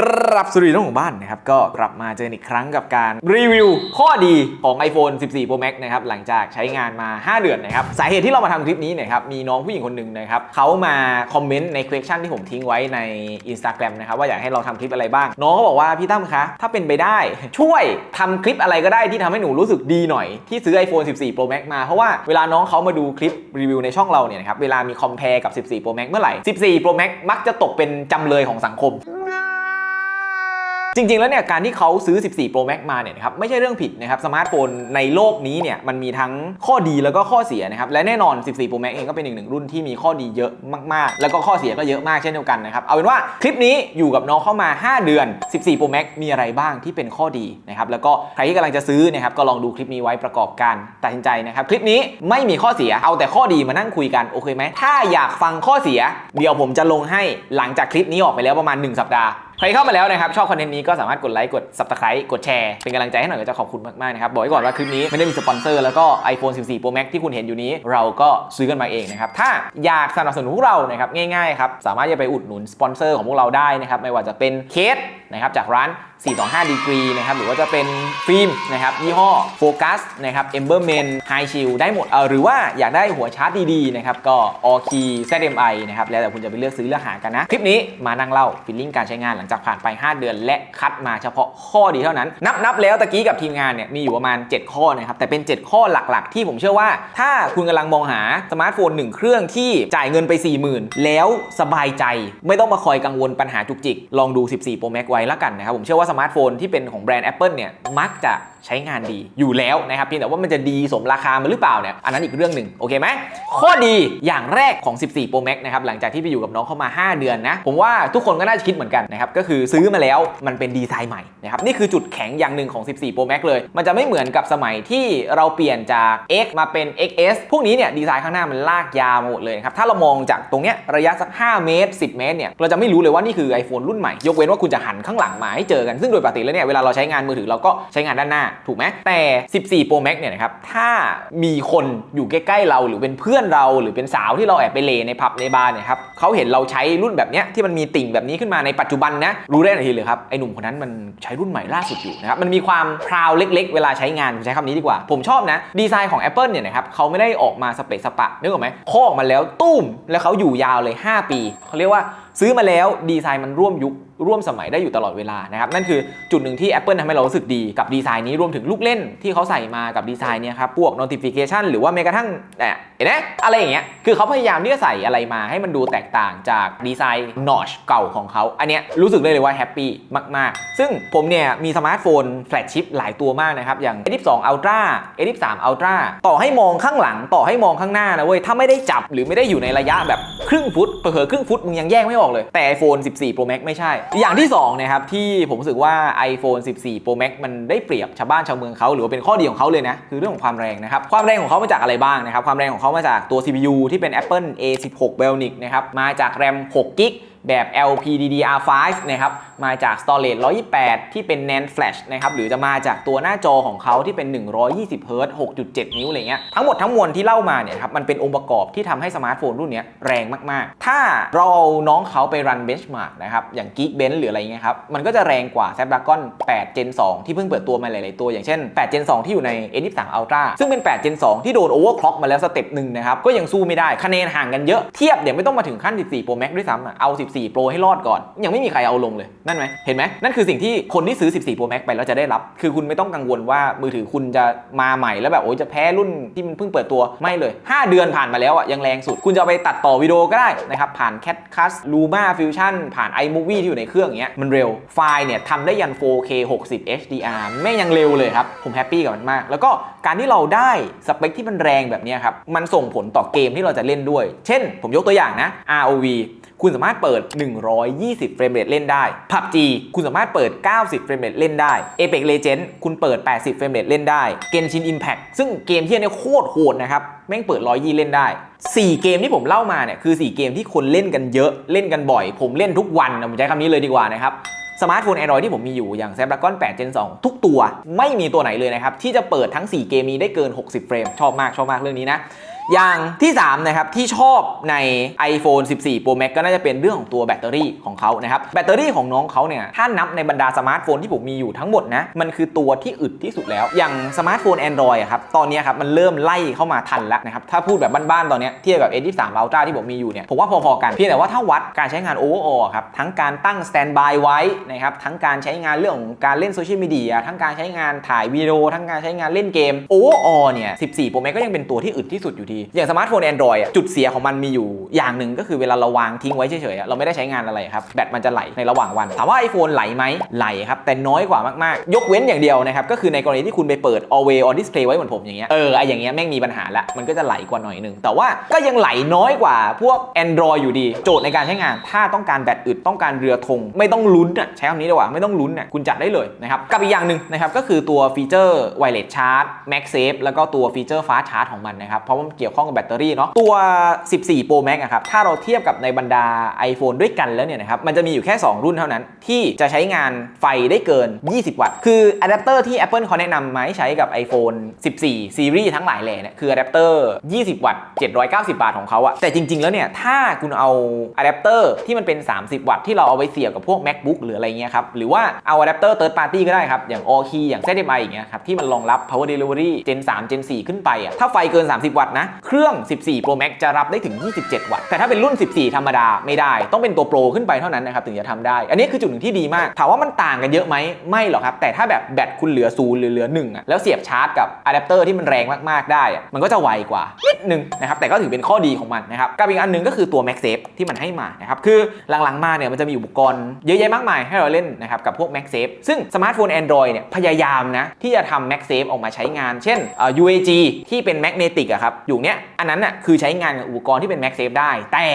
กรับสวัสดีน้องของบ้านนะครับ ก็กลับมาเจออีกครั้งกับการรีวิวข้อดีของ iPhone 14 Pro Max นะครับ หลังจากใช้งานมา 5 เดือนนะครับ สาเหตุที่เรามาทำคลิปนี้นี่ยครับ มีน้องผู้หญิงคนหนึ่งนะครับเขามาคอมเมนต์ใน question ที่ผมทิ้งไว้ใน Instagram นะครับ ว่าอยากให้เราทำคลิปอะไรบ้าง น้องเขาบอกว่า พี่ตั้มคะ ถ้าเป็นไปได้ ช่วยทำคลิปอะไรก็ได้ที่ทำให้หนูรู้สึกดีหน่อยที่ซื้อ iPhone 14 Pro Max มาเพราะว่าเวลาน้องเขามาดูคลิปรีวิวในช่องเราเนี่ยนะครับเวลามีคอมเพลกับ 14 Pro Max เมื่อไหร่14 Pro Max มักจะตกเป็นจำเลยของสังคม จริง ๆ แล้วเนี่ยการที่เขาซื้อ 14 Pro Max มาเนี่ยนะครับไม่ใช่เรื่องผิดนะครับสมาร์ทโฟนในโลกนี้เนี่ยมันมีทั้งข้อดีแล้วก็ข้อเสียนะครับและแน่นอน 14 Pro Max เองก็เป็นอีกหนึ่งรุ่นที่มีข้อดีเยอะมากๆ แล้วก็ข้อเสียก็เยอะมากเช่นเดียวกันนะครับเอาเป็นว่าคลิปนี้อยู่กับน้องเข้ามา 5 เดือน 14 Pro Max มีอะไรบ้างที่เป็นข้อดีนะครับแล้วก็ใครที่กำลังจะซื้อนะครับก็ลองดูคลิปนี้ไว้ประกอบการตัดสินใจนะครับคลิปนี้ไม่มีข้อเสียเอาแต่ข้อดีมานั่งคุยกันโอเคไหมถ้าอยากฟังข้อเสีย เดี๋ยวผมจะลงให้หลังจากคลิปนี้ออกไปแล้วประมาณ 1 สัปดาห์ใครเข้ามาแล้วนะครับ ชอบคอนเทนต์นี้ก็สามารถกดไลค์ กด subscribe กดแชร์ เป็นกำลังใจให้หน่อยก็จะขอบคุณมาก ๆ นะครับ บอกไว้ก่อนว่าคลิปนี้ไม่ได้มีสปอนเซอร์แล้วก็ iPhone 14 Pro Max ที่คุณเห็นอยู่นี้ เราก็ซื้อกันมาเองนะครับ ถ้าอยากสนับสนุนพวกเรานะครับง่าย ๆ ครับสามารถจะไปอุดหนุนสปอนเซอร์ของพวกเราได้นะครับไม่ว่าจะเป็นเคสนะครับจากร้าน 425 ดีกรีนะครับหรือว่าจะเป็นฟิล์มนะครับยี่ห้อโฟกัสนะครับ Emberman High Shield ได้หมดเออหรือว่าอยากได้หัวชาร์จดีๆนะครับก็ All Key ZMI นะครับแล้วแต่คุณจะไปเลือกซื้อเลือกหากันนะ คลิปนี้มานั่งเล่าฟีลลิ่งการใช้งานหลังจากผ่านไป 5 เดือน และคัดมาเฉพาะข้อดีเท่านั้น นับนับแล้วตะกี้กับทีมงานเนี่ยมีอยู่ประมาณ 7 ข้อนะครับแต่เป็น 7 ข้อหลักๆ ที่ผมเชื่อว่า ถ้าคุณกำลังมองหาสมาร์ทโฟนหนึ่งเครื่องที่จ่ายเงินไป 40,000 แล้วสบายใจ ไม่ต้องมาคอยกังวลปัญหาจุกจิกลองดู 14 Pro Max ไว้ละกันนะครับผมเชื่อว่าสมาร์ทโฟนที่เป็นของแบรนด์ Apple เนี่ยมักจะ ใช้งานดีอยู่แล้วนะครับเพียงแต่ว่ามันจะดีสมราคามันหรือเปล่าเนี่ยอันนั้นอีกเรื่องหนึ่งโอเคไหมข้อดีอย่างแรกของ 14 Pro Max นะครับหลังจากที่ไปอยู่กับน้องเข้ามา 5 เดือนนะผมว่าทุกคนก็น่าจะคิดเหมือนกันนะครับก็คือซื้อมาแล้วมันเป็นดีไซน์ใหม่นะครับนี่คือจุดแข็งอย่างหนึ่งของ 14 Pro Max เลย มันจะไม่เหมือนกับสมัยที่เราเปลี่ยนจาก X มาเป็น XS พวกนี้เนี่ยดีไซน์ข้างหน้ามันลากยาวหมดเลยครับถ้าเรามองจากตรงเนี้ยระยะสัก 5 เมตร 10 เมตรเนี่ยเราจะไม่รู้เลยว่านี่คือ iPhone รุ่นใหม่ยกเว้นว่าคุณจะหันข้างหลังมาให้เจอกันซึ่งโดยปกติแล้วเนี่ยเวลาเราใช้งานมือถือเราก็ใช้งานด้านหน้าถูกไหมแต่ 14 Pro Max เนี่ยนะครับถ้ามีคนอยู่ใกล้ๆเราหรือเป็นเพื่อนเราหรือเป็นสาวที่เราแอบไปเลในผับในบาร์เนี่ยครับเขาเห็นเราใช้รุ่นแบบเนี้ยที่มันมีติ่งแบบนี้ขึ้นมาในปัจจุบันนะรู้ได้ทันทีเลยครับไอ้หนุ่มคนนั้นมันใช้รุ่นใหม่ล่าสุดอยู่นะครับมันมีความพราวเล็ก ๆ เวลาใช้งานผมใช้คำนี้ดีกว่า ผมชอบนะดีไซน์ของ Apple เนี่ยนะครับเขาไม่ได้ออกมาสเปะสปะนึกออกไหมข้อออกมาแล้วตุ้มแล้วเขาอยู่ยาวเลย 5 ปีเขาเรียกว่าซื้อมาแล้วดีไซน์มันร่วมยุคร่วมสมัยได้อยู่ตลอดเวลานะครับนั่นคือจุดหนึ่งที่ Apple ทำให้เรารู้สึกดีกับดีไซน์นี้รวมถึงลูกเล่นที่เขาใส่มากับดีไซน์เนี้ยครับพวก notification หรือว่าแม้กระทั่งเนี่ยเห็นไหมอะไรอย่างเงี้ยคือเขาพยายามที่จะใส่อะไรมาให้มันดูแตกต่างจากดีไซน์ notch เก่าของเขาอันเนี้ยรู้สึกได้เลยว่าแฮปปี้มาก ๆ ซึ่งผมเนี่ยมีสมาร์ทโฟนแฟลชชิปหลายตัวมากนะครับอย่าง A12 Ultra A13 Ultra ต่อให้มองข้างหลังต่อให้มองข้างหน้านะเว้ยถ้าไม่ได้จับหรือไม่ได้อยู่ในระยะแบบครึ่งฟุตเผลอครึ่งฟุตมึงยังแยกไม่ออกเลย แต่ iPhone 14 Pro Max ไม่ใช่ อย่างที่2นะครับที่ผมรู้สึกว่า iPhone 14 Pro Max มันได้เปรียบชาวบ้านชาวเมืองเขาหรือว่าเป็นข้อดีของเขาเลยนะคือเรื่องของความแรงนะครับความแรงของเขามาจากอะไรบ้างนะครับความแรงของเขามาจากตัว CPU ที่เป็น Apple A16 Bionic นะครับมาจาก RAM 6 g b แบบ LPDDR5 นะครับมาจาก storage 128 ที่เป็น NAND flash นะครับหรือจะมาจากตัวหน้าจอของเขาที่เป็น 120 Hz 6.7 นิ้วอะไรเงี้ยทั้งหมดทั้งมวลที่เล่ามาเนี่ยครับมันเป็นองค์ประกอบที่ทำให้สมาร์ทโฟนรุ่นเนี้ยแรงมากๆ ถ้าเราเอาน้องเขาไปรัน benchmark นะครับอย่าง Geekbench หรืออะไรเงี้ยครับมันก็จะแรงกว่า Snapdragon 8 Gen 2 ที่เพิ่งเปิดตัวมาหลาย ๆ ตัว อย่างเช่น 8 Gen 2 ที่อยู่ใน A23 Ultra ซึ่งเป็น 8 Gen 2 ที่โดน overclock มาแล้วสเต็ปหนึ่งนะครับก็ยังสู้ไม่ได้คะแนนห่างกันเยอะเทียบเดี๋ยวไม่ต้องมาถึงขั้น 14 Pro Max ด้วยซ้ำอะเอา14 Pro ให้รอดก่อน ยังไม่มีใครเอาลงเลย นั่นไหมเห็นไหมนั่นคือสิ่งที่คนที่ซื้อ 14 Pro Max ไปแล้วจะได้รับ คือคุณไม่ต้องกังวลว่ามือถือคุณจะมาใหม่แล้วแบบโอ้ยจะแพ้รุ่นที่มันเพิ่งเปิดตัวไม่เลย 5 เดือนผ่านมาแล้วอะยังแรงสุด คุณจะเอาไปตัดต่อวิดีโอก็ได้นะครับผ่าน Cat Cast Luma Fusion ผ่าน iMovie ที่อยู่ในเครื่องอย่างเงี้ยมันเร็วไฟล์เนี่ยทำได้ยัน 4K 60 HDR แม่ยังเร็วเลยครับผมแฮปปี้กับมันมาก แล้วก็การที่เราได้สเปคที่มันแรงแบบนี้ครับมันส่งผลต่อเกมที่เราจะเล่นด้วย เช่น ผมยกตัวอย่างนะ ROV คุณสามารถเปิด120 เฟรมเรทเล่นได้ PUBG คุณสามารถเปิด 90 เฟรมเรทเล่นได้ Apex Legends คุณเปิด 80 เฟรมเรทเล่นได้ Genshin Impact ซึ่งเกมที่อันนี้โคตรโหดนะครับ แม่งเปิด 120 เล่นได้ 4 เกมที่ผมเล่ามาเนี่ยคือ 4 เกมที่คนเล่นกันเยอะเล่นกันบ่อย ผมเล่นทุกวันนะผมใช้คำนี้เลยดีกว่านะครับสมาร์ทโฟน Android ที่ผมมีอยู่อย่าง Snapdragon 8 Gen 2 ทุกตัวไม่มีตัวไหนเลยนะครับ ที่จะเปิดทั้ง 4 เกมนี้ได้เกิน 60 เฟรม ชอบมาก ชอบมากเรื่องนี้นะ อย่างที่3นะครับที่ชอบใน iPhone 14 Pro Max ก็น่าจะเป็นเรื่องของตัวแบตเตอรี่ของเขานะครับแบตเตอรี่ของน้องเขาเนี่ยถ้านับในบรรดาสมาร์ทโฟนที่ผมมีอยู่ทั้งหมดนะมันคือตัวที่อึดที่สุดแล้ว อย่างสมาร์ทโฟน Android อะครับตอนนี้ครับมันเริ่มไล่เข้ามาทันแล้วนะครับถ้าพูดแบบบ้านๆตอนนี้เทียบกับ S23 Ultra ที่ผมมีอยู่เนี่ยผมว่าพอๆกันเพียงแต่ว่าถ้าวัดการใช้งาน overall ครับทั้งการตั้ง standby ไว้นะครับทั้งการใช้งานเรื่องของการเล่นโซเชียลมีเดียทั้งการใช้งานถ่ายวิดีโอทั้งการใช้งานเล่นเกม overall เนี่ย14 Pro Max ก็ยังเป็นตัวที่อึดที่สุดอยู่ี อย่างสมาร์ทโฟน Android อะจุดเสียของมันมีอยู่อย่างหนึ่งก็คือเวลาเราวางทิ้งไว้เฉยๆเราไม่ได้ใช้งานอะไรครับแบตมันจะไหลในระหว่างวัน ถามว่า iPhone ไหลไหมไหลครับแต่น้อยกว่ามากๆ ยกเว้นอย่างเดียวนะครับก็คือในกรณีที่คุณไปเปิด always on display ไว้เหมือนผมอย่างเงี้ยเออไออย่างเงี้ยแม่งมีปัญหาละมันก็จะไหลกว่าหน่อยนึงแต่ว่าก็ยังไหลน้อยกว่าพวก Android อยู่ดี โจทย์ในการใช้งาน ถ้าต้องการแบตอึดต้องการเรือธงไม่ต้องลุ้นอะใช้คำนี้ดีกว่าไม่ต้องลุ้นอะคุณจัดได้เลยนะครับกับอีกอย่างหนึ่งนะครับก็คือตัวฟีเจอร์ wireless charge MagSafe แล้วก็ตัวฟีเจอร์ fast charge ของมันนะครับเพราะว่ากี่ยวข้องกับแบตเตอรี่เนาะตัว 14 Pro Max อะครับถ้าเราเทียบกับในบรรดา iPhone ด้วยกันแล้วเนี่ยนะครับมันจะมีอยู่แค่ 2 รุ่นเท่านั้น ที่จะใช้งานไฟได้เกิน 20 วัตต์ คืออะแดปเตอร์ที่ Apple เขาแนะนำมาให้ใช้กับ iPhone 14ซีรีส์ทั้งหลายแหล่เนี่ยคืออะแดปเตอร์ 20 วัตต์ 790 บาทของเขาอะแต่จริง ๆ แล้วเนี่ยถ้าคุณเอาอะแดปเตอร์ที่มันเป็น 30 วัตต์ที่เราเอาไปเสียบกับพวก MacBook หรืออะไรเงี้ยครับหรือว่าเอาอะแดปเตอร์ third party ก็ได้ครับอย่าง All Key อย่าง ZMI อย่างเงี้ยครับที่มันรองรับ power delivery Gen 3 Gen 4 ขึ้นไปอะถ้าไฟเกิน 30 วัตต์นะเครื่อง 14 Pro Max จะรับได้ถึง 27 วัตต์ แต่ถ้าเป็นรุ่น 14 ธรรมดาไม่ได้ ต้องเป็นตัว Pro ขึ้นไปเท่านั้นนะครับถึงจะทำได้ อันนี้คือจุดหนึ่งที่ดีมาก ถามว่ามันต่างกันเยอะไหมไม่หรอกครับ แต่ถ้าแบบแบตคุณเหลือศูนย์หรือเหลือหนึ่งอะแล้วเสียบชาร์จกับอะแดปเตอร์ที่มันแรงมากๆได้อะมันก็จะไวกว่านิดนึงนะครับแต่ก็ถือเป็นข้อดีของมันนะครับกับอีกอันหนึงก็คือตัว MagSafe ที่มันให้มานะครับคือหลังๆมาเนี่ยมันจะมีอุปกรณ์เยอะแยะมากมายให้เราเล่นนะครับกับพวก MagSafe ซึ่งสมาร์ทโฟน Android เนี่ยพยายามนะที่จะทำ MagSafe ออกมาใช้งาน เช่นเอ่อ UAG ที่เป็นแมกเนติกอะครับอยู่เนี้ยอันนั้นน่ะคือใช้งานกับอุปกรณ์ที่เป็น MagSafe ได้ แต่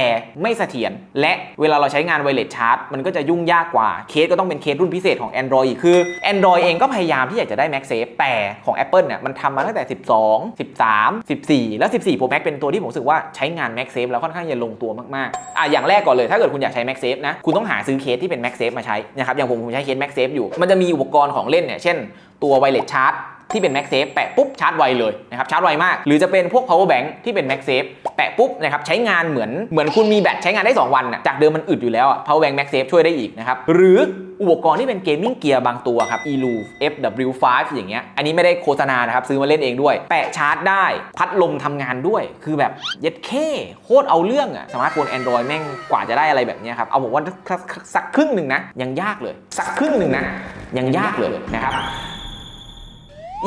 ไม่เสถียรและเวลาเราใช้งาน Wireless Charge มันก็จะยุ่งยากกว่าเคสก็ต้องเป็นเคสรุ่นพิเศษของ Android อีกคือ Android เองก็พยายามที่อยากจะได้ MagSafe แต่ของ Apple เนี่ยมันทำมาตั้งแต่ 12 13 14 แล้ว 14 Pro Max เป็นตัวที่ผมรู้สึกว่าใช้งาน MagSafe แล้วค่อนข้างจะลงตัวมากๆอะอย่างแรกก่อนเลยถ้าเกิดคุณอยากใช้ MagSafe นะคุณต้องหาซื้อเคสที่เป็น MagSafe มาใช้นะครับอย่างผมผมใช้เคส MagSafe อยู่มันจะมีอุปกรณ์ของเล่นเนี่ยเช่นตัว Wireless Charge ที่เป็น MagSafe แปะปุ๊บชาร์จไวเลยนะครับชาร์จไวมาก หรือจะเป็นพวก power bank ที่เป็น MagSafe แปะปุ๊บนะครับใช้งานเหมือนเหมือนคุณมีแบตใช้งานได้ 2 วันน่ะจากเดิมมันอึดอยู่แล้วอะ power bank MagSafe ช่วยได้อีกนะครับหรืออุปกรณ์ที่เป็นเกมมิ่งเกียร์บางตัวครับ elu fw5 อย่างเงี้ยอันนี้ไม่ได้โฆษณานะครับซื้อมาเล่นเองด้วย แปะชาร์จได้ พัดลมทำงานด้วย คือแบบเย็ดเคโคตรเอาเรื่องอะสมาร์ทโฟน Android แม่งกว่าจะได้อะไรแบบเนี้ยครับเอาผมว่าสักสักครึ่งหนึ่งนะยังยากเลย สักครึ่งหนึ่งนะยังยากเลยนะครับ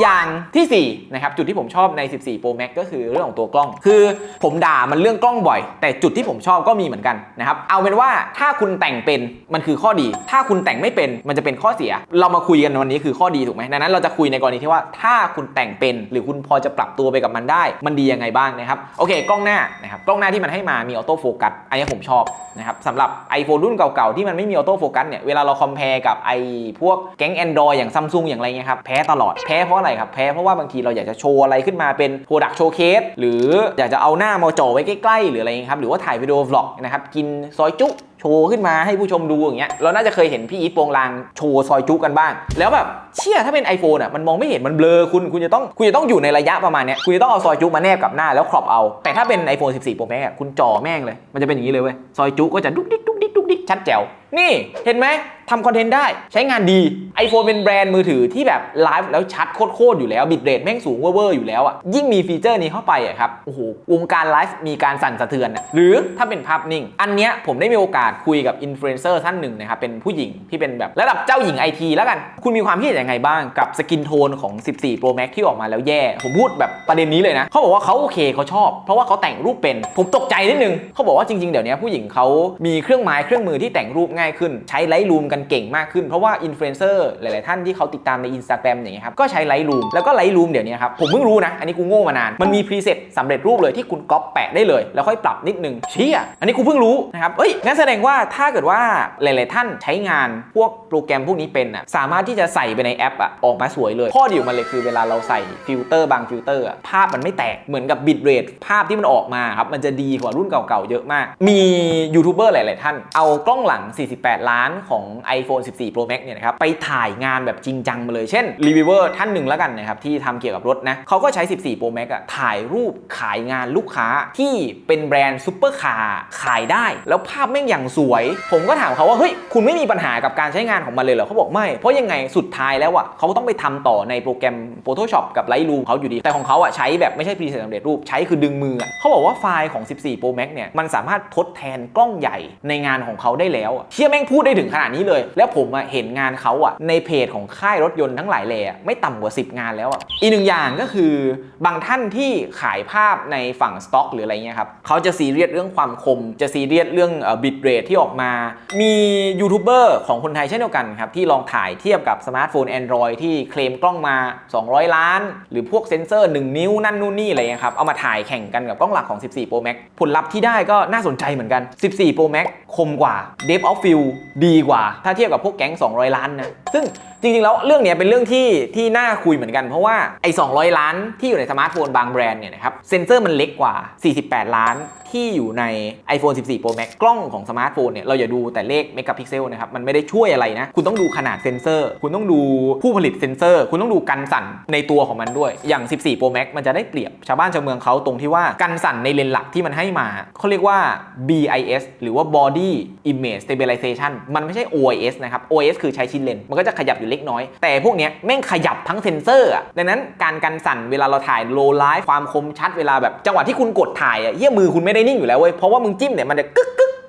อย่างทีสี่4นะครับจุดที่ผมชอบใน 14 Pro Max ก็คือเรื่องของตัวกล้อง คือผมด่ามันเรื่องกล้องบ่อย แต่จุดที่ผมชอบก็มีเหมือนกันนะครับเอาเป็นว่าถ้าคุณแต่งเป็นมันคือข้อดี ถ้าคุณแต่งไม่เป็นมันจะเป็นข้อเสีย เรามาคุยกันวันนี้คือข้อดีถูกไหมดังนั้นเราจะคุยในกรณีที่ว่าถ้าคุณแต่งเป็น หรือคุณพอจะปรับตัวไปกับมันได้ มันดียังไงบ้างนะครับโอเค กล้องหน้านะครับกล้องหน้าที่มันให้มามีออโต้โฟกัสอันนี้ผมชอบนะครับสำหรับ iPhone รุ่นเก่าๆที่มันไม่มีออโต้โฟกัสเนี่ยเวลาเราคอมเพลกับไอ้พวกแก๊ง Android อย่างซัมซุงอย่างไรเงี้ยครับแพ้ตลอดแพ้เพราะอะไรครับแพ้เพราะว่าบางทีเราอยากจะโชว์อะไรขึ้นมาเป็นโปรดักโชว์เคสหรืออยากจะเอาหน้ามาจ่อไว้ใกล้ๆหรืออะไรเงี้ยครับหรือว่าถ่ายวิดีโอวล็อกนะครับกินซอยจุ โชว์ขึ้นมาให้ผู้ชมดูอย่างเงี้ยเราน่าจะเคยเห็นพี่อีทโปรงลางโชว์ซอยจุกันบ้าง แล้วแบบเชี่ยถ้าเป็น iPhone อะมันมองไม่เห็นมันเบลอคุณคุณจะต้องคุณจะต้องอยู่ในระยะประมาณเนี้ยคุณจะต้องเอาซอยจุมาแนบกับหน้าแล้วครอปเอา แต่ถ้าเป็น iPhone 14 Pro Max อะคุณจ่อแม่งเลย มันจะเป็นอย่างนี้เลยเว้ยซอยจุก็จะดุ๊กดิ๊กดุ๊กดิ๊กดุ๊กดิ๊กชัดแจ๋วนี่เห็นไหมทำคอนเทนต์ได้ใช้งานดี iPhone เป็นแบรนด์มือถือที่แบบไลฟ์แล้วชัดโคตรๆอยู่แล้วบิตเรทแม่งสูงเวอร์อยู่แล้วอะยิ่งมีฟีเจอร์นี้เข้าไปอะครับโอ้โหวงการไลฟ์มีการสั่นสะเทือนอะหรือถ้าเป็นภาพนิ่ง อันเนี้ยผมได้มีโอกาสคุยกับอินฟลูเอนเซอร์ท่านหนึ่งนะครับเป็นผู้หญิงที่เป็นแบบระดับเจ้าหญิงไอทีแล้วกัน คุณมีความคิดเห็นยังไงบ้างกับสกินโทนของ 14 Pro Max ที่ออกมาแล้วแย่ ผมพูดแบบประเด็นนี้เลยนะเขาบอกว่าเขาโอเคเขาชอบ เพราะว่าเขาแต่งรูปเป็น ผมตกใจนิดนึงเขาบอกว่าจริงๆ เดี๋ยวนี้ผู้หญิงเขามีเครื่องไม้เครื่องมือที่แต่งรูปง่ายขึ้น ใช้ไลท์รูมกันเก่งมากขึ้นเพราะว่าอินฟลูเอนเซอร์หลายๆท่านที่เขาติดตามใน Instagram อย่างเงี้ยครับก็ใช้ไลท์รูมแล้วก็ไลท์รูมเดี๋ยวนี้ครับผมเพิ่งรู้นะอันนี้กูโง่มานานมันมีพรีเซตสำเร็จรูปเลยที่คุณก๊อปแปะได้เลย แล้วค่อยปรับนิดนึงเชี่ยอันนี้กูเพิ่งรู้นะครับเอ้ยงั้นแสดงว่าถ้าเกิดว่าหลาย ๆ ท่านใช้งานพวกโปรแกรมพวกนี้เป็นอะสามารถที่จะใส่ไปในแอปอะออกมาสวยเลย ข้อดีของมันเลยคือเวลาเราใส่ฟิลเตอร์บางฟิลเตอร์อะภาพมันไม่แตกเหมือนกับบิตเรทภาพที่มันออกมาครับมันจะดีกว่ารุ่นเก่า ๆ เยอะมาก มียูทูบเบอร์หลาย ๆ ท่าน เอากล้องหลัง 48 ล้านของ iPhone 14 Pro Max เนี่ยนะครับไปถ่ายงานแบบจริงจังมาเลยเช่นรีวิวเวอร์ท่านหนึ่งแล้วกันนะครับที่ทำเกี่ยวกับรถนะเขาก็ใช้ 14 Pro Max อะถ่ายรูปขายงานลูกค้าที่เป็นแบรนด์ซุปเปอร์คาร์ขายได้ แล้วภาพแม่งอย่างสวย ผมก็ถามเขาว่าเฮ้ยคุณไม่มีปัญหากับการใช้งานของมันเลยเหรอเขาบอกไม่ เพราะยังไงสุดท้ายแล้วอะเขาต้องไปทำต่อในโปรแกรม Photoshop กับ Lightroom เขาอยู่ดี แต่ของเขาอะใช้แบบไม่ใช่พรีเซตสำเร็จรูปใช้คือดึงมือเขาบอกว่าไฟล์ของ 14 Pro Max เนี่ยมันสามารถทดแทนกล้องใหญ่ในงานของเขาได้แล้วเชื่อแม่งพูดได้ถึงขนาดนี้เลย แล้วผมอะเห็นงานเขาอะในเพจของค่ายรถยนต์ทั้งหลายแหล่ไม่ต่ำกว่า 10 งานแล้วอะอีกหนึ่งอย่างก็คือบางท่านที่ขายภาพในฝั่งสต็อกหรืออะไรเงี้ยครับเขาจะซีเรียสเรื่องความคมจะซีเรียสเรื่องบิตเรทที่ออกมา มียูทูบเบอร์ของคนไทยเช่นเดียวกันครับที่ลองถ่ายเทียบกับสมาร์ทโฟน Android ที่เคลมกล้องมา 200 ล้าน หรือพวกเซนเซอร์ 1 นิ้วนั่นนู่นนี่อะไรเงี้ยครับเอามาถ่ายแข่งกันกับกล้องหลักของ 14 Pro Max ผลลัพธ์ที่ได้ก็น่าสนใจเหมือนกัน 14 Pro Max คมกว่า Depth of Field ดีกว่า ถ้าเทียบกับพวกแก๊ง 200 ล้านนะ ซึ่งจริงๆ แล้วเรื่องนี้เป็นเรื่องที่ที่น่าคุยเหมือนกันเพราะว่าไอ้200 ล้านที่อยู่ในสมาร์ทโฟนบางแบรนด์เนี่ยนะครับเซนเซอร์มันเล็กกว่า 48 ล้านที่อยู่ใน iPhone 14 Pro Max กล้องของสมาร์ทโฟนเนี่ยเราอย่าดูแต่เลขเมกะพิกเซลนะครับมันไม่ได้ช่วยอะไรนะ คุณต้องดูขนาดเซนเซอร์ คุณต้องดูผู้ผลิตเซนเซอร์ คุณต้องดูกันสั่นในตัวของมันด้วย อย่าง 14 Pro Max มันจะได้เปรียบชาวบ้านชาวเมืองเขาตรงที่ว่ากันสั่นในเลนส์หลักที่มันให้มาเขาเรียกว่า BIS หรือว่า Body Image Stabilization มันไม่ใช่ OIS นะครับ OIS คือใช้ชิ้นเลนส์มันก็จะขยับอยู่เล็กน้อย แต่พวกเนี้ยแม่งขยับทั้งเซนเซอร์อะดังนั้นการกันสั่นเวลาเราถ่ายโลไลฟ์ความคมชัดเวลาแบบจังหวะที่คุณกดถ่ายอะเยี่ยมือคุณไม่ได้นิ่งอยู่แล้วเว้ยเพราะว่ามึงจิ้มเนี่ยมันจะกึกกึกกึก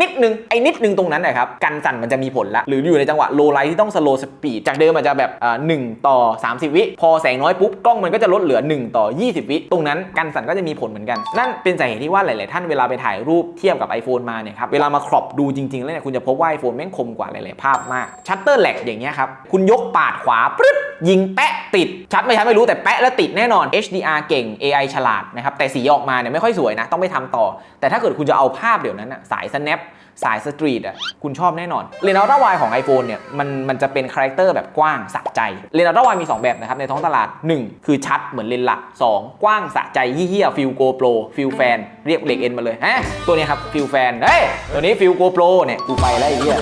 นิดนึงไอ้นิดนึงตรงนั้นนะครับกันสั่นมันจะมีผลละหรืออยู่ในจังหวะโลไลท์ที่ต้องสโลสปีดจากเดิมอาจจะแบบอ่าหนึ่งต่อ 30 วิ พอแสงน้อยปุ๊บกล้องมันก็จะลดเหลือ 1 ต่อ 20 วิ ตรงนั้นกันสั่นก็จะมีผลเหมือนกัน นั่นเป็นสาเหตุที่ว่าหลาย ๆ ท่านเวลาไปถ่ายรูปเทียบกับ iPhone มาเนี่ยครับเวลามาครอปดูจริง ๆ แล้วเนี่ยคุณจะพบว่า iPhone แม่งคมกว่าหลาย ๆ ภาพมากชัตเตอร์แลกอย่างเงี้ยครับคุณยกปาดขวาปึ๊ดยิงแปะติดชัดไม่ชัดไม่รู้แต่แปะแล้วติดแน่นอน HDR เก่ง AI ฉลาดนะครับแต่สีออกมาเนี่ยไม่ค่อยสวยนะต้องไปทำต่อ แต่ถ้าเกิดคุณจะเอาภาพเดี๋ยวนั้นอะสาย snap สายสตรีทอะคุณชอบแน่นอนเลนส์อัลตร้ายของ iPhone เนี่ยมันมันจะเป็นคาแรคเตอร์แบบกว้างสะใจเลนส์อัลตร้ายมี 2 แบบนะครับ ในท้องตลาด 1 คือชัดเหมือนเลนส์หลัก 2 กว้างสะใจเฮี้ยฟิลโกโปรฟิลแฟนเรียกเด็กเอ็นมาเลยฮะตัวนี้ครับฟิลแฟนเฮ้ยตัวนี้ฟิลโกโปรเนี่ยกูไปแล้วไอ้เหี้ย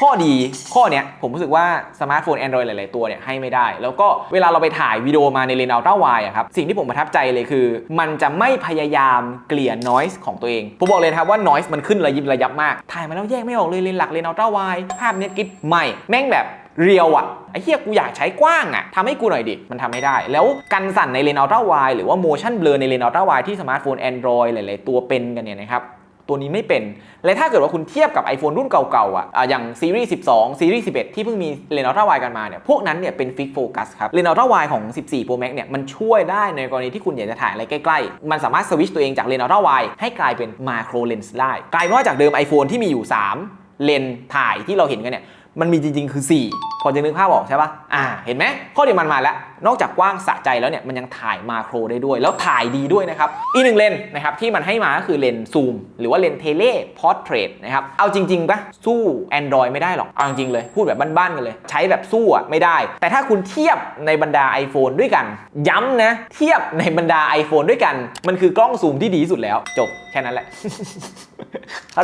ข้อดีข้อเนี้ยผมรู้สึกว่าสมาร์ทโฟน Android หลาย ๆ ตัวเนี่ยให้ไม่ได้ แล้วก็เวลาเราไปถ่ายวิดีโอมาในเลนส์อัลตร้าไวอะครับ สิ่งที่ผมประทับใจเลยคือ มันจะไม่พยายามเกลี่ย noise ของตัวเอง ผมบอกเลยครับว่า noise มันขึ้นระยิบระยับมาก ถ่ายมาแล้วแยกไม่ออกเลยเลนส์หลักเลนส์อัลตร้าไวภาพเนี้ยกิ๊บใหม่แม่งแบบเรียวอะไอ้เหี้ยกูอยากใช้กว้างอะทำให้กูหน่อยดิ มันทำไม่ได้ แล้วกันสั่นในเลนส์อัลตร้าไวหรือว่า motion blur ในเลนส์อัลตร้าไวที่สมาร์ทโฟน Android หลาย ๆ ตัวเป็นกันเนี่ยนะครับ ตัวนี้ไม่เป็น และถ้าเกิดว่าคุณเทียบกับ iPhone รุ่นเก่าๆอะอย่างซีรีส์12 ซีรีส์11 ที่เพิ่งมีเลนส์อัลตร้าไวกันมาเนี่ยพวกนั้นเนี่ยเป็นฟิกโฟกัสครับเลนส์อัลตร้าไวของ 14 Pro Max เนี่ยมันช่วยได้ในกรณีที่คุณอยากจะถ่ายอะไรใกล้ๆ มันสามารถสวิชตัวเองจากเลนส์อัลตร้าไวให้กลายเป็นมาโครเลนส์ได้ กลายเป็นว่าจากเดิม iPhone ที่มีอยู่ 3 เลนส์ถ่ายที่เราเห็นกันเนี่ยมันมีจริงๆคือ 4 พอจะนึกภาพออกใช่ปะอ่าเห็นไหมข้อดีมันมาแล้ว นอกจากกว้างสะใจแล้วเนี่ยมันยังถ่ายมาโครได้ด้วย แล้วถ่ายดีด้วยนะครับ อีกหนึ่งเลนนะครับที่มันให้มาก็คือเลนซูม หรือว่าเลนเทเลพอร์เทรตนะครับ เอาจริงๆปะสู้ Android ไม่ได้หรอก เอาจริงๆเลย พูดแบบบ้านๆกันเลย ใช้แบบสู้อะไม่ได้ แต่ถ้าคุณเทียบในบรรดา iPhone ด้วยกัน ย้ำนะ เทียบในบรรดา iPhone ด้วยกัน มันคือกล้องซูมที่ดีสุดแล้ว จบแค่นั้นแหละ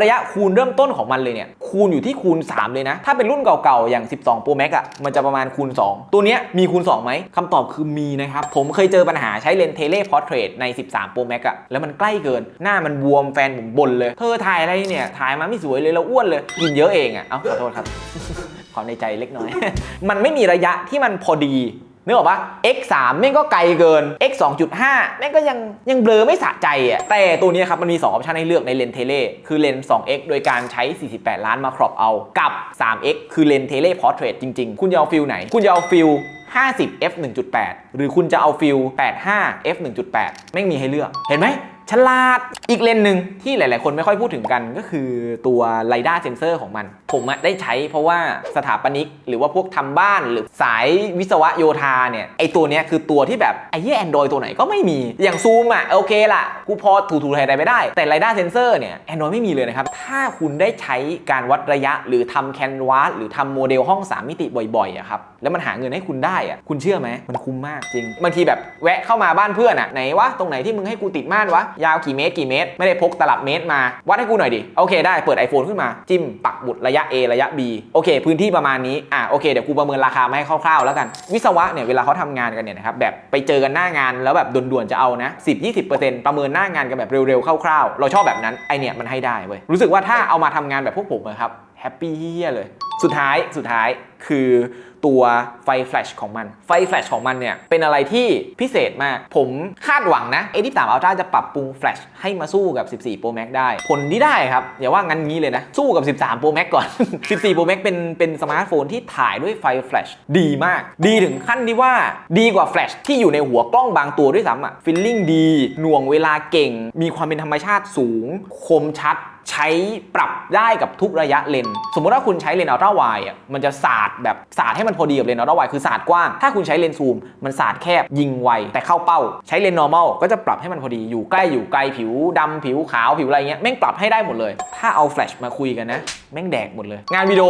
ระยะคูณเริ่มต้นของมันเลยเนี่ยคูณอยู่ที่คูณ 3 เลยนะ ถ้าเป็นรุ่นเก่าๆอย่าง 12 Pro Max อะมันจะประมาณคูณ 2 ตัวเนี้ยมีคูณ2ไหมคำตอบคือมีนะครับ ผมเคยเจอปัญหาใช้เลนส์เทเลพอร์เทรตใน 13 Pro Max อะแล้วมันใกล้เกิน หน้ามันบวมแฟนผมบ่นเลย เธอถ่ายอะไรเนี่ย ถ่ายมาไม่สวยเลยแล้วอ้วนเลย กินเยอะเองอะเอ้าขอโทษครับ ความในใจเล็กน้อย มันไม่มีระยะที่มันพอดีนึกออกปะ x 3แม่งก็ไกลเกิน x 2.5แม่งก็ยังยังเบลอไม่สะใจอะ แต่ตัวนี้ครับมันมี2ออปชันให้เลือกในเลนเทเล คือเลน 2x โดยการใช้ 48 ล้านมาครอปเอา กับ 3x คือเลนเทเลพอร์เทรตจริง ๆ คุณจะเอาฟิลไหน คุณจะเอาฟิล 50 f 1.8 หรือคุณจะเอาฟิล85 f 1.8แม่มีให้เลือก เห็นไหม ฉลาด อีกเลนหนึ่งที่หลาย ๆ คนไม่ค่อยพูดถึงกันก็คือตัวไ i ด้าเซนเซอร์ของมัน ผมอะได้ใช้เพราะว่าสถาปนิก หรือว่าพวกทำบ้านหรือสายวิศวะโยธาเนี่ยไอตัวเนี้ยคือตัวที่แบบไอ้เหี้ยแอนดรอยตัวไหนก็ไม่มี อย่างซูมอะโอเคละกูพอถูๆไทยๆไปได้ แต่ไ i ด้าเซนเซอร์เนี่ยแอนดรอยไม่มีเลยนะครับ ถ้าคุณได้ใช้การวัดระยะหรือทำแคนวาสหรือทำโมเดลห้อง 3 มิติบ่อย ๆอะครับแล้วมันหาเงินให้คุณได้อะคุณเชื่อไหมมันคุ้มมากจริงบางทีแบบแวะเข้ามาบ้านเพื่อนอะไหนวะตรงไหนที่มึงให้กูติดม่านวะยาวกี่เมตรกี่เมตร ไม่ได้พกตลับเมตรมาวัดให้กูหน่อยดิโอเคได้เปิด iPhone ขึ้นมา จิ้มปักบุตรระยะ A ระยะ B โอเค พื้นที่ประมาณนี้อะโอเคเดี๋ยวกูประเมินราคามาให้คร่าวๆแล้วกัน วิศวะเนี่ยเวลาเขาทำงานกันเนี่ยนะครับแบบไปเจอกันหน้างานแล้วแบบด่วนๆจะเอานะ10-20%ประเมินหน้างานกันแบบเร็วๆคร่าวๆเราชอบแบบนั้นไอเนี่ยมันให้ได้เว้ยรู้สึกว่าถ้าเอามาทำงานแบบพวกผมอะครับแฮปปี้เฮียเลย สุดท้ายสุดท้ายคือตัวไฟแฟลชของมัน ไฟแฟลชของมันเนี่ย เป็นอะไรที่พิเศษมาก ผมคาดหวังนะ A23 Ultra จะปรับปรุงแฟลชให้มาสู้กับ 14 Pro Max ได้ ผลที่ได้ครับ อย่าว่างั้นงี้เลยนะ สู้กับ 13 Pro Max ก่อน 14 Pro Max เป็นเป็นสมาร์ทโฟนที่ถ่ายด้วยไฟแฟลชดีมาก ดีถึงขั้นที่ว่าดีกว่าแฟลชที่อยู่ในหัวกล้องบางตัวด้วยซ้ำอะฟิลลิ่งดีหน่วงเวลาเก่ง มีความเป็นธรรมชาติสูง คมชัด ใช้ปรับได้กับทุกระยะเลน สมมติว่าคุณใช้เลนอัลตร้าไวอะมันจะสาดแบบสาดให้มันพอดีกับเลนส์อัลตร้าไวคือสาดกว้าง ถ้าคุณใช้เลนส์ซูมมันสาดแคบยิงไวแต่เข้าเป้า ใช้เลนส์ normal ก็จะปรับให้มันพอดีอยู่ใกล้อยู่ไกลผิวดำผิวขาวผิวอะไรเงี้ยแม่งปรับให้ได้หมดเลย ถ้าเอาแฟลชมาคุยกันนะแม่งแดกหมดเลย งานวิดีโอ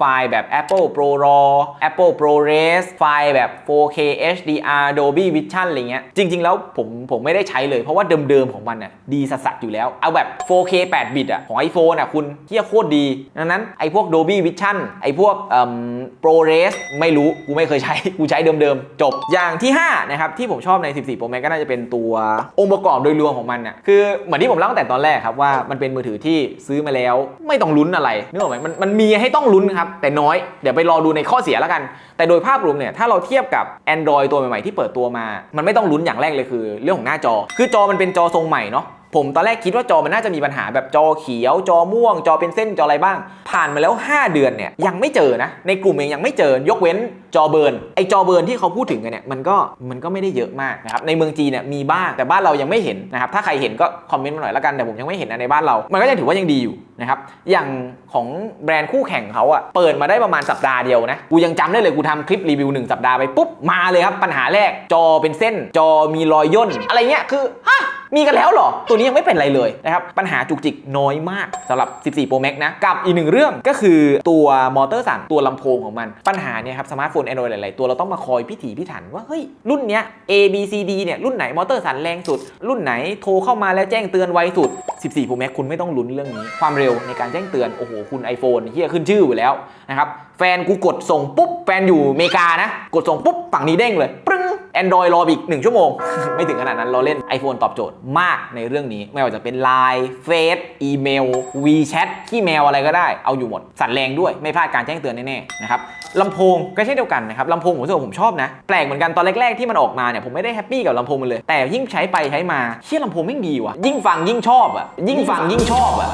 ไฟล์แบบ Apple Pro RAW Apple ProRes ไฟล์แบบ 4K HDR Dolby Vision อะไรเงี้ย จริง ๆ แล้วผมผมไม่ได้ใช้เลยเพราะว่าเดิม ๆ ของมันน่ะดีสัสๆอยู่แล้ว เอาแบบ 4K 8 บิตอะของ iPhone อะคุณเที่ยโคตรดี ดังนั้นไอ้พวก Dolby Vision ไอ้พวกเอ่อ ProRes ไม่รู้ กูไม่เคยใช้ กูใช้เดิม ๆ จบ อย่างที่ 5 นะครับ ที่ผมชอบใน 14 Pro Max ก็น่าจะเป็นตัวองค์ประกอบโดยรวมของมันน่ะคือเหมือนที่ผมเล่าตั้งแต่ตอนแรกครับว่ามันเป็นมือถือที่ซื้อมาแล้ว ไม่ต้องลุ้นอะไรนึกออกไหมมันมันมีให้ต้องลุ้นครับแต่น้อย เดี๋ยวไปรอดูในข้อเสียแล้วกัน แต่โดยภาพรวมเนี่ยถ้าเราเทียบกับ Android ตัวใหม่ๆที่เปิดตัวมา มันไม่ต้องลุ้นอย่างแรกเลยคือ เรื่องของหน้าจอ คือจอมันเป็นจอทรงใหม่เนาะผมตอนแรกคิดว่าจอมันน่าจะมีปัญหาแบบจอเขียว จอม่วง จอเป็นเส้นจออะไรบ้าง ผ่านมาแล้ว 5 เดือนเนี่ยยังไม่เจอนะ ในกลุ่มเองยังไม่เจอยกเว้นจอเบิร์นไอจอเบิร์นที่เขาพูดถึงกันเนี่ยมันก็มันก็ไม่ได้เยอะมากนะครับในเมืองจีนเนี่ยมีบ้างแต่บ้านเรายังไม่เห็นนะครับถ้าใครเห็นก็คอมเมนต์มาหน่อยแล้วกันแต่ผมยังไม่เห็นนะในบ้านเรา มันก็ยังถือว่ายังดีอยู่นะครับอย่าง ของแบรนด์คู่แข่งเขาอะเปิดมาได้ประมาณสัปดาห์เดียวนะ กูยังจำได้เลยกูทำคลิปรีวิวหนึ่งสัปดาห์ไปปุ๊บ มาเลยครับ ปัญหาแรกจอเป็นเส้น จอมีรอยย่น อะไรเงี้ยคือ ฮะ มีกันแล้วเหรอ ตัวนี้ยังไม่เป็นไรเลยนะครับ ปัญหาจุกจิกน้อยมากสำหรับ 14 Pro Max นะ กับอีกหนึ่งเรื่องก็คือตัวมอเตอร์สั่นตัวลำโพงของมัน ปัญหาเนี่ยครับสมาร์ทโฟน Android หลาย ๆ ตัวเราต้องมาคอยพิถีพิถันว่าเฮ้ยรุ่นเนี้ย A B C D เนี่ยรุ่นไหนมอเตอร์สั่นแรงสุด รุ่นไหนโทรเข้ามาแล้วแจ้งเตือนไวสุด 14 Pro Max คุณไม่ต้องลุ้นเรื่องนี้ความเร็วในการแจ้งเตือนโอ้โหคุณ iPhone เฮียขึ้นชื่ออยู่แล้วนะครับ แฟนกูกดส่งปุ๊บ แฟนอยู่อเมริกานะ กดส่งปุ๊บ ฝั่งนี้เด้งเลยปึ้ง Android รออีก 1 ชั่วโมง ไม่ถึงขนาดนั้นเราเล่น iPhone ตอบโจทย์มากในเรื่องนี้ ไม่ว่าจะเป็น Line เฟซอีเมล WeChat ขี้แมวอะไรก็ได้เอาอยู่หมด สั่นแรงด้วยไม่พลาดการแจ้งเตือนแน่ๆนะครับลำโพงก็เช่นเดียวกันนะครับลำโพงผมรู้สึกว่าผมชอบนะ แปลกเหมือนกันตอนแรกๆที่มันออกมาเนี่ยผมไม่ได้แฮปปี้กับลำโพงมันเลย แต่ยิ่งใช้ไปใช้มาเชี่ยลำโพงไม่ดีว่ะยิ่งฟังยิ่งชอบอะยิ่งฟังยิ่งชอบอะ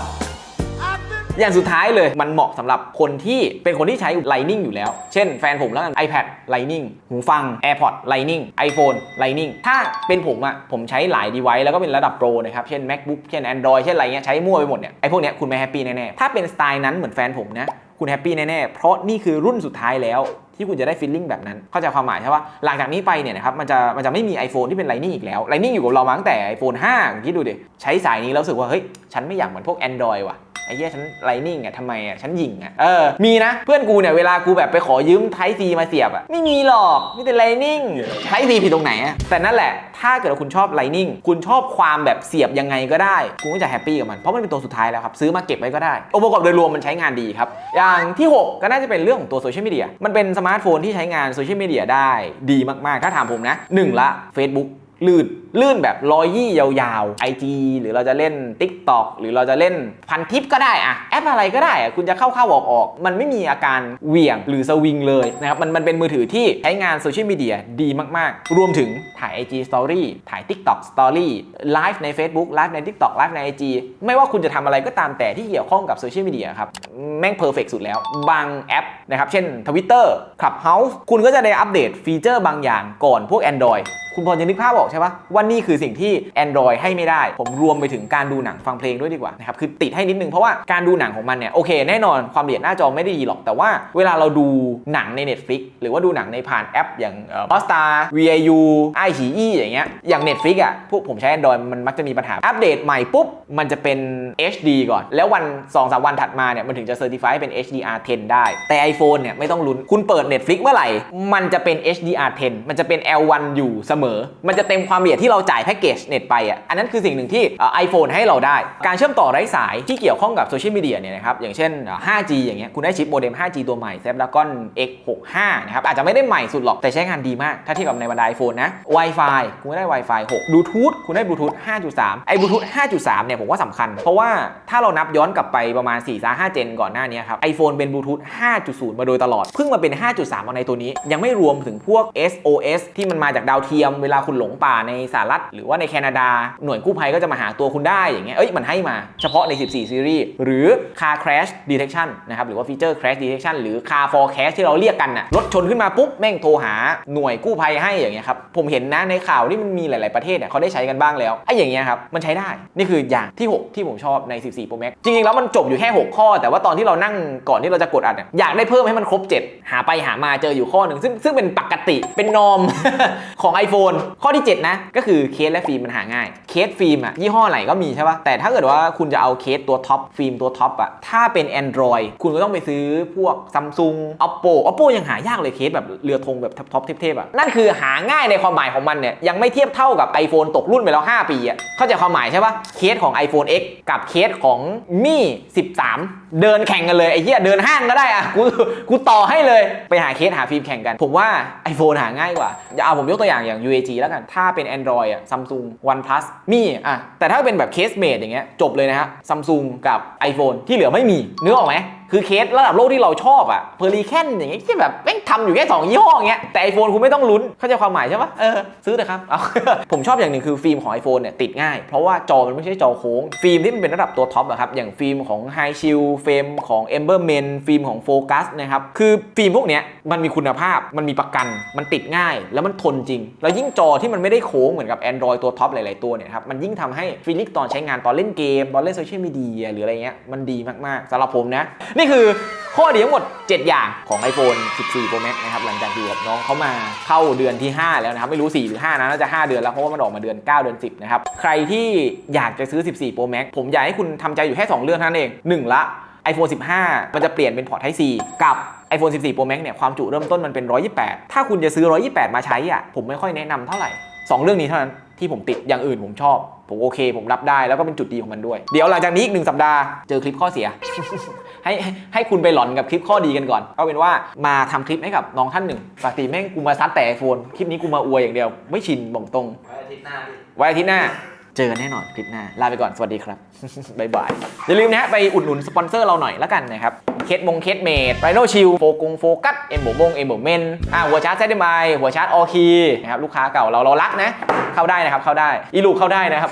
อย่างสุดท้ายเลยมันเหมาะสำหรับคนที่เป็นคนที่ใช้ Lightning อยู่แล้ว เช่นแฟนผมแล้วกัน iPad Lightning หูฟัง AirPods Lightning iPhone Lightning ถ้าเป็นผมอะผมใช้หลาย device แล้วก็เป็นระดับโปรนะครับ เช่น MacBook เช่น Android เช่นอะไรเงี้ยใช้มั่วไปหมดเนี่ยไอพวกเนี้ยคุณไม่แฮปปี้แน่ๆถ้าเป็นสไตล์นั้นเหมือนแฟนผมนะคุณแฮปปี้แน่ๆ เพราะนี่คือรุ่นสุดท้ายแล้วที่คุณจะได้ฟีลลิ่งแบบนั้น เข้าใจความหมายใช่ปะหลังจากนี้ไปเนี่ยนะครับ มันจะมันจะไม่มี iPhone ที่เป็น Lightning อีกแล้ว Lightning อยู่กับเรามาตั้งแต่ iPhone 5คิดดูดิ ใช้สายนี้แล้วรู้สึกว่า เฮ้ย ฉันไม่อยากเหมือนพวก Android ว่ะ ไอ้เหี้ยฉันไลนิ่งอะทำไมอะฉันหยิงอะเออมีนะเพื่อนกูเนี่ยเวลากูแบบไปขอยืมไทซีมาเสียบอะไม่มีหรอกมีแต่ไลนิ่งไทซีผิดตรงไหนอะแต่นั่นแหละถ้าเกิดว่าคุณชอบไลนิ่งคุณชอบความแบบเสียบยังไงก็ได้คุณก็จะแฮปปี้กับมันเพราะมันเป็นตัวสุดท้ายแล้วครับซื้อมาเก็บไว้ก็ได้องค์ประกอบโดยรวมมันใช้งานดีครับอย่างที่ 6 ก็น่าจะเป็นเรื่องของตัวโซเชียลมีเดียมันเป็นสมาร์ทโฟนที่ใช้งานโซเชียลมีเดียได้ดีมากๆ ถ้าถามผมนะหนึ่งละ Facebook ลื่น ลื่นแบบรอยยี่ยาวๆ IG หรือเราจะเล่น TikTok หรือเราจะเล่นพันทิปก็ได้อะแอปอะไรก็ได้อะคุณจะเข้าเข้าออกออกมันไม่มีอาการเหวี่ยงหรือสวิงเลยนะครับมันมันเป็นมือถือที่ใช้งานโซเชียลมีเดียดีมากๆ รวมถึงถ่าย IG Story ถ่าย TikTok Story ไลฟ์ใน Facebook ไลฟ์ใน TikTok ไลฟ์ใน IG ไม่ว่าคุณจะทำอะไรก็ตามแต่ที่เกี่ยวข้องกับโซเชียลมีเดียครับแม่งเพอร์เฟกสุดแล้ว บางแอปนะครับ เช่น Twitter Clubhouse คุณก็จะได้อัปเดตฟีเจอร์บางอย่างก่อนพวก Android คุณพอจะนึกภาพออกใช่ปะวันนี่คือสิ่งที่ Android ให้ไม่ได้ ผมรวมไปถึงการดูหนังฟังเพลงด้วยดีกว่านะครับคือติดให้นิดนึงเพราะว่าการดูหนังของมันเนี่ยโอเคแน่นอนความละเอียดหน้าจอไม่ได้ดีหรอก แต่ว่าเวลาเราดูหนังใน Netflix หรือว่าดูหนังในผ่านแอป อย่าง Hotstar VIU ไอฉีอีอย่างเงี้ยอย่าง Netflix อะพวกผมใช้ Android มันมักจะมีปัญหาอัปเดตใหม่ปุ๊บมันจะเป็น HD ก่อน แล้ววัน 2-3 วันถัดมาเนี่ยมันถึงจะ Certify ให้เป็น HDR10 ได้ แต่ iPhone เนี่ยไม่ต้องลุ้นคุณเปิด Netflix เมื่อไหร่ มันจะเป็น HDR10 มันจะเป็น L1 อยู่เสมอ มันจะเต็มความละเอียดที่เราจ่ายแพ็กเกจเน็ตไปอะอันนั้นคือสิ่งหนึ่งที่ไอโฟนให้เราได้ การเชื่อมต่อไร้สายที่เกี่ยวข้องกับโซเชียลมีเดียเนี่ยนะครับอย่างเช่น 5G อย่างเงี้ยคุณได้ชิปโมเด็ม 5G ตัวใหม่ Snapdragon X65 นะครับอาจจะไม่ได้ใหม่สุดหรอกแต่ใช้งานดีมาก ถ้าเทียบกับในบรรดา iPhone นะ Wi-Fi คุณได้ Wi-Fi 6 Bluetooth คุณได้ Bluetooth 5.3 ไอ้ Bluetooth 5.3 เนี่ยผมว่าสำคัญ เพราะว่าถ้าเรานับย้อนกลับไปประมาณ 4-5 เจนก่อนหน้านี้ครับ iPhone เป็น Bluetooth 5.0 มาโดยตลอด เพิ่งมาเป็น 5.3มาในตัวนี้ ยังไม่รวมถึงพวก SOS ที่มันมาจากดาวเทียมเวลาคุณหลงป่าในหรัฐหรือว่าในแคนาดา หน่วยกู้ภัยก็จะมาหาตัวคุณได้อย่างเงี้ยเอ้ยมันให้มาเฉพาะใน 14 ซีรีส์ หรือ Car Crash Detection นะครับหรือว่าฟีเจอร์ Crash Detection หรือ Car Forecast ที่เราเรียกกันน่ะรถชนขึ้นมาปุ๊บแม่งโทรหาหน่วยกู้ภัยให้อย่างเงี้ยครับผมเห็นนะในข่าวที่มันมีหลาย ๆประเทศเนี่ยเขาได้ใช้กันบ้างแล้วไอ้อย่างเงี้ยครับมันใช้ได้นี่คืออย่างที่ 6 ที่ผมชอบใน 14 Pro Max จริง ๆ แล้วมันจบอยู่แค่ 6 ข้อ แต่ว่าตอนที่เรานั่งก่อนที่เราจะกดอัดเนี่ยอยากได้เพิ่มให้มันครบ 7 หาไปหามาเจออยู่ข้อหนึ่งซึ่งซึ่งเป็นปกติเป็นนอมของ iPhone ข้อที่ 7 นะก็คือเคสและฟิล์มมันหาง่าย เคสฟิล์มอะยี่ห้อไหนก็มีใช่ปะแต่ถ้าเกิดว่าคุณจะเอาเคสตัวท็อปฟิล์มตัวท็อปอะถ้าเป็น Android คุณก็ต้องไปซื้อพวก Samsung Oppo Oppo ยังหายากเลยเคสแบบเรือธงแบบท็อปเทพๆอะนั่นคือหาง่ายในความหมายของมันเนี่ยยังไม่เทียบเท่ากับ iPhone ตกรุ่นไปแล้ว 5 ปีอะเข้าใจความหมายใช่ปะเคสของ iPhone X กับเคสของมี่13 เดินแข่งกันเลยไอ้เหี้ยเดินห้างก็ได้อะกูกูต่อให้เลยไปหาเคสหาฟิล์มแข่งกัน ผมว่า iPhone หาง่ายกว่าอย่าเอาผมยกตัวอย่างอย่าง UAG แล้วกัน ถ้าเป็น Android อะ Samsung OnePlus มีอะแต่ถ้าเป็นแบบเคสเมดอย่างเงี้ยจบเลยนะฮะ Samsung กับ iPhone ที่เหลือไม่มีนึกออกไหมคือเคสระดับโลกที่เราชอบอะเพอร์ลีแคนอย่างเงี้ยที่แบบแม่งทำอยู่แค่2ยี่ห้ออย่างเงี้ยแต่ iPhone คุณไม่ต้องลุ้นเข้าใจความหมายใช่ปะเออซื้อเถอะครับเอาผมชอบอย่างหนึ่งคือฟิล์มของ iPhone เนี่ยติดง่าย เพราะว่าจอมันไม่ใช่จอโค้ง ฟิล์มที่มันเป็นระดับตัวท็อปอะครับอย่างฟิล์มของ High Shield ฟิล์มของ Ember Men ฟิล์มของ Focus นะครับคือฟิล์มพวกเนี้ยมันมีคุณภาพมันมีประกันมันติดง่าย แล้วมันทนจริง แล้วยิ่งจอที่มันไม่ได้โค้งเหมือนกับ Android ตัวท็อปหลายๆตัวเนี่ยครับมันยิ่งทำให้ฟีลลิ่งตอนใช้งานตอนเล่นเกมตอนเล่นโซเชียลมีเดียหรืออะไรเงี้ยมันดีมากๆสำหรับผมนะนี่คือข้อดีทั้งหมด 7 อย่างของ iPhone 14 Pro Max นะครับหลังจากอยู่กับน้องเขามาเข้าเดือนที่ 5 แล้วนะครับ ไม่รู้ 4 หรือ 5 นะน่าจะ 5 เดือนแล้ว เพราะว่ามันออกมาเดือน 9 เดือน 10 นะครับ ใครที่อยากจะซื้อ 14 Pro Max ผมอยากให้คุณทำใจอยู่แค่ 2 เรื่องเท่านั้นเอง 1 ละ iPhone 15 มันจะเปลี่ยนเป็นพอร์ต Type C กับ iPhone 14 Pro Max เนี่ยความจุเริ่มต้นมันเป็น 128 ถ้าคุณจะซื้อ 128 มาใช้อะผมไม่ค่อยแนะนำเท่าไหร่ 2 เรื่องนี้เท่านั้น ที่ผมติดอย่างอื่นผมชอบ ผมโอเค ผมรับได้แล้วก็เป็นจุดดีของมันด้วย เดี๋ยวหลังจากนี้อีกหนึ่งสัปดาห์เจอคลิปข้อเสีย ให้ให้ให้คุณไปหลอนกับคลิปข้อดีกันก่อนเอาเป็นว่ามาทำคลิปให้กับน้องท่านหนึ่งปกติแม่งกูมาซัดแต่ไอโฟนคลิปนี้กูมาอวยอย่างเดียว ไม่ชินบอกตรงไว้อาทิตย์หน้าพี่ไว้อาทิตย์หน้า เจอกันแน่นอนคลิปหน้า ลาไปก่อน สวัสดีครับ บ๊ายบาย อย่าลืมนะไปอุดหนุนสปอนเซอร์เราหน่อยแล้วกันนะครับ เคสมงเคสเมดไรโนชิลโฟกงโฟกัส เอ็มโบมงเอ็มโบเมนอ่าหัวชาร์จเซตไมหัวชาร์จออคีนะครับลูกค้าเก่าเราเรารักนะ เข้าได้นะครับเข้าได้ อีลูกเข้าได้นะครับ